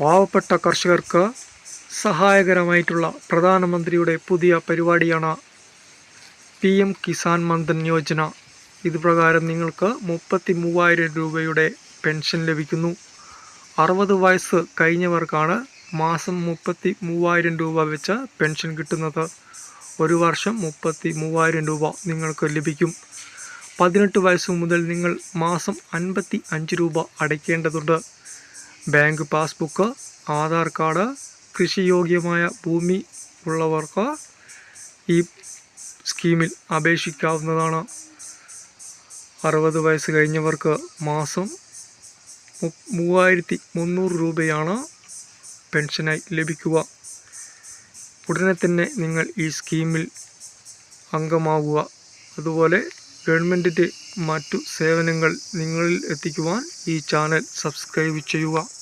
പാവപ്പെട്ട കർഷകർക്ക് സഹായകരമായിട്ടുള്ള പ്രധാനമന്ത്രിയുടെ പുതിയ പരിപാടിയാണ് പി എം കിസാൻ മന്ദൻ യോജന. ഇതുപ്രകാരം നിങ്ങൾക്ക് മുപ്പത്തി മൂവായിരം രൂപയുടെ പെൻഷൻ ലഭിക്കുന്നു. അറുപത് വയസ്സ് കഴിഞ്ഞവർക്കാണ് മാസം മുപ്പത്തി മൂവായിരം രൂപ വെച്ച് പെൻഷൻ കിട്ടുന്നത്. ഒരു വർഷം മുപ്പത്തി മൂവായിരം രൂപ നിങ്ങൾക്ക് ലഭിക്കും. പതിനെട്ട് വയസ്സ് മുതൽ നിങ്ങൾ മാസം അൻപത്തി അഞ്ച് രൂപ അടയ്ക്കേണ്ടതുണ്ട്. ബാങ്ക് പാസ്ബുക്ക് ആധാർ കാർഡ് കൃഷിയോഗ്യമായ ഭൂമി ഉള്ളവർക്ക് ഈ സ്കീമിൽ അപേക്ഷിക്കാവുന്നതാണ്. അറുപത് വയസ്സ് കഴിഞ്ഞവർക്ക് മാസം മൂവായിരത്തി മുന്നൂറ് രൂപയാണ് പെൻഷനായി ലഭിക്കുക. ഉടനെ തന്നെ നിങ്ങൾ ഈ സ്കീമിൽ അംഗമാകുക അതുപോലെ ഗവൺമെന്റിന്റെ മറ്റു സേവനങ്ങൾ നിങ്ങളിൽ എത്തിക്കുവാൻ ഈ ചാനൽ സബ്സ്ക്രൈബ് ചെയ്യുക.